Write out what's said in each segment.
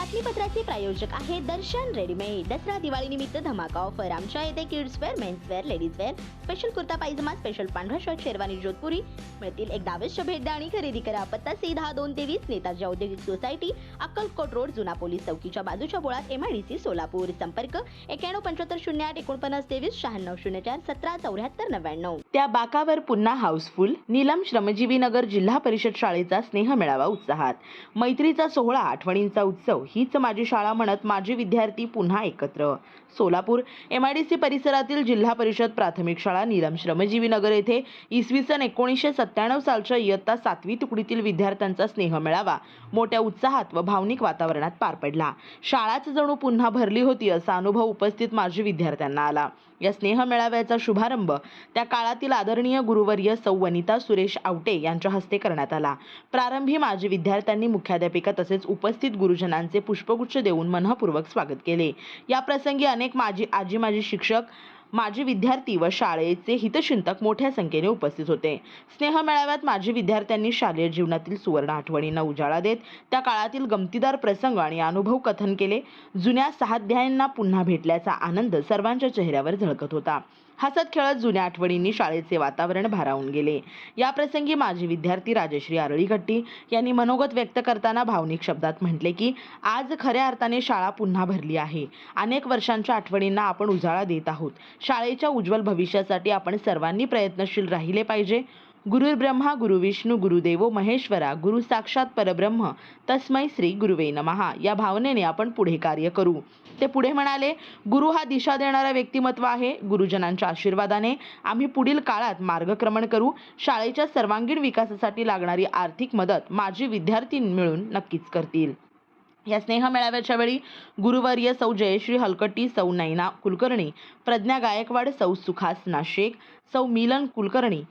बातमीपत्राचे प्रायोजक आहे दर्शन रेडीमेड दसरा दिवाळी निमित्त धमाका ऑफर आमच्या येथे kids wear men's wear ladies wear special kurta pyjama special पांढरा शर्ट शेरवानी जोधपुरी. मिळतील एक दावेश भेट द्या आणि खरेदी करा. पत्ता सी दहा दोन तेवीस नेताजी औद्योगिक सोसायटी अक्कलकोट रोड जुना पोलीस चौकीच्या बाजूच्या बोळात एमआयडीसी सोलापूर. संपर्क एक्याण्णव पंच्याहत्तर शून्य आठ एकोणपन्नास तेवीस शहाण्णव शून्य चार सतरा चौऱ्याहत्तर नव्याण्णव. त्या बाकावर पुन्हा हाऊसफुल नीलम श्रमजीवी नगर जिल्हा परिषद शाळेचा स्नेह मेळावा उत्साहात. मैत्रीचा सोहळा आठवणींचा उत्सव हीच माझी शाळा म्हणत माझे विद्यार्थी पुन्हा एकत्र. Solapur M I D C परिसरातील जिल्हा परिषद प्राथमिक शाळा नीलम श्रमजीवी नगर येथे इसवी सन एकोणीसशे सत्त्याण्णव सालच्या इयत्ता सातवी तुकडीतील विद्यार्थ्यांचा स्नेह मेळावा मोठ्या उत्साहात व भावनिक वातावरणात पार पडला. शाळाच जणू पुन्हा भरली होती असा अनुभव उपस्थित माजी विद्यार्थ्यांना आला. या स्नेह मेळाव्याचा शुभारंभ त्या काळातील आदरणीय गुरुवर्य सौ वनिता सुरेश आवटे यांच्या हस्ते करण्यात आला. प्रारंभी माजी विद्यार्थ्यांनी मुख्याध्यापिका तसेच उपस्थित गुरुजनांचे पुष्पगुच्छ देऊन मनःपूर्वक स्वागत केले. या प्रसंगी अनेक माजी आजी माजी शिक्षक माजी विद्यार्थी व शाळेचे हितचिंतक मोठ्या संख्येने उपस्थित होते. स्नेह मेळाव्यात माजी विद्यार्थ्यांनी शालेय जीवनातील सुवर्ण आठवणींना उजाळा देत त्या काळातील गमतीदार प्रसंग आणि अनुभव कथन केले. जुन्या सहाध्यायांना पुन्हा भेटल्याचा आनंद सर्वांच्या चेहऱ्यावर झळकत होता. हसत खेळत जुन्या आठवणींनी शाळेचे वातावरण भारावून गेले. या प्रसंगी माजी विद्यार्थी राजश्री आरळीगट्टी यांनी मनोगत व्यक्त करताना भावनिक शब्दात म्हटले की आज खऱ्या अर्थाने शाळा पुन्हा भरली आहे. अनेक वर्षांच्या आठवणींना आपण उजाळा देत आहोत. शाळेच्या उज्ज्वल भविष्यासाठी आपण सर्वांनी प्रयत्नशील राहिले पाहिजे. गुरुर्ब्रह्मा गुरुविष्णू गुरुदेवो महेश्वरा गुरु साक्षात परब्रह्म तस्मै श्री गुरुवे नमहा या भावनेने आपण पुढे कार्य करू. ते पुढे म्हणाले गुरु हा दिशा देणारा व्यक्तिमत्व आहे. गुरुजनांच्या आशीर्वादाने आम्ही पुढील काळात मार्गक्रमण करू. शाळेच्या सर्वांगीण विकासासाठी लागणारी आर्थिक मदत माझी विद्यार्थी मिळून नक्कीच करतील. या स्नेह मेळाव्याच्या वेळी गुरुवर्य सौ जयश्री हलकट्टी सौ नैना कुलकर्णी प्रज्ञा गायकवाड सौ सुखास नाशेक सौ मिलन कुलकर्णी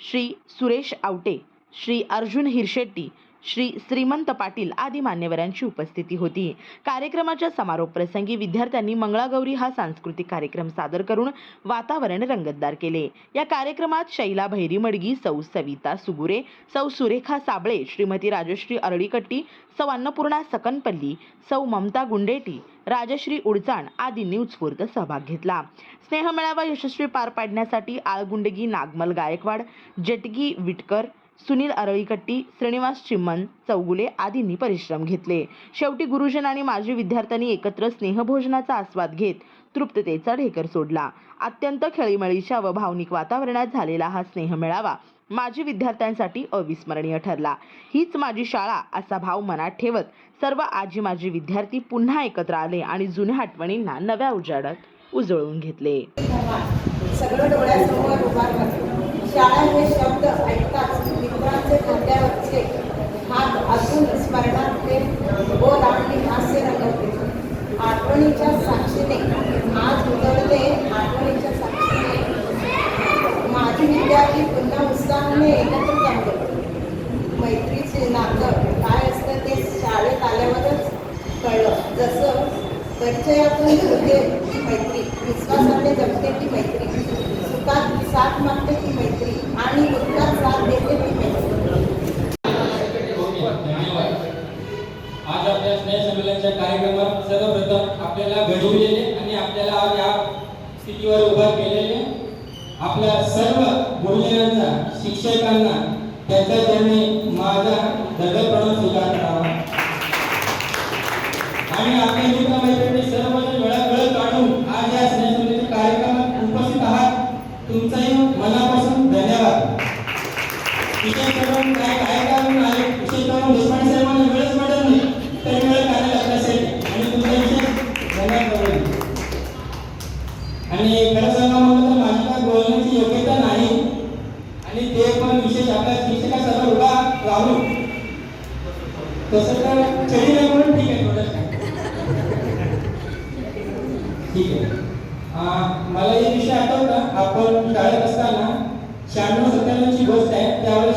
श्री सुरेश आवटे श्री अर्जुन हिरशेट्टी श्री श्रीमंत पाटील आदी मान्यवरांची उपस्थिती होती. कार्यक्रमाच्या समारोप प्रसंगी विद्यार्थ्यांनी मंगळागौरी हा सांस्कृतिक कार्यक्रम सादर करून वातावरण रंगतदार केले. या कार्यक्रमात शैला भैरी मडगी सौ सविता सुगुरे सौ सुरेखा साबळे श्रीमती राजश्री अरळीकट्टी सौ अन्नपूर्णा सकनपल्ली सौ ममता गुंडेटी राजश्री उडचाण आदींनी उत्स्फूर्त सहभाग घेतला. स्नेह मेळावा यशस्वी पार पाडण्यासाठी आळगुंडगी नागमल गायकवाड जटगी विटकर सुनील अरळीकट्टी श्रीनिवास चिम्मन चौगुले आदींनी परिश्रम घेतले. शेवटी गुरुजन आणि माजी विद्यार्थ्यांनी एकत्र स्नेहभोजनाचा आस्वाद घेत तृप्ततेचा ढेकर सोडला. अत्यंत खेळीमेळीच्या व भावनिक वातावरणात झालेला हा स्नेह मेळावा माजी विद्यार्थ्यांसाठी अविस्मरणीय ठरला. हीच माझी शाळा असा भाव मनात ठेवत सर्व आजी माजी विद्यार्थी पुन्हा एकत्र आले आणि जुन्या आठवणींना नव्या उजाडत उजळून घेतले. सगळं डोळ्यासमोर उभारलं शाळा हे शब्द ऐकताच हात अजून स्मरणातले बोल आणि हास्य रंगवते. आठवणीच्या साक्षीने आज उतरले आठवणीच्या साक्षीने. माझी विद्यार्थी पुन्हा उत्साहाने एकत्र जमले मैत्रीचे नातं काय असतं ते शाळेत आल्यावरच कळलं. जसं परिचयातून होते ती मैत्री विश्वासाने जमते ती मैत्री. सुखात साथ मागते ती मैत्री. कार्यक्रमात आपल्याला घडवलेले आणि आपल्याला आज या स्थितीवर उभा केलेले. आपल्या सर्व गुरुजनांना शिक्षकांना त्यांचा त्यांनी तसं तर चढी नाही म्हणून ठीक आहे थोडं ठीक आहे. मला एक विषय आठवता आपण शाळेत असताना शहाण्णव सत्त्याण्णवची गोष्ट आहे त्यावेळेस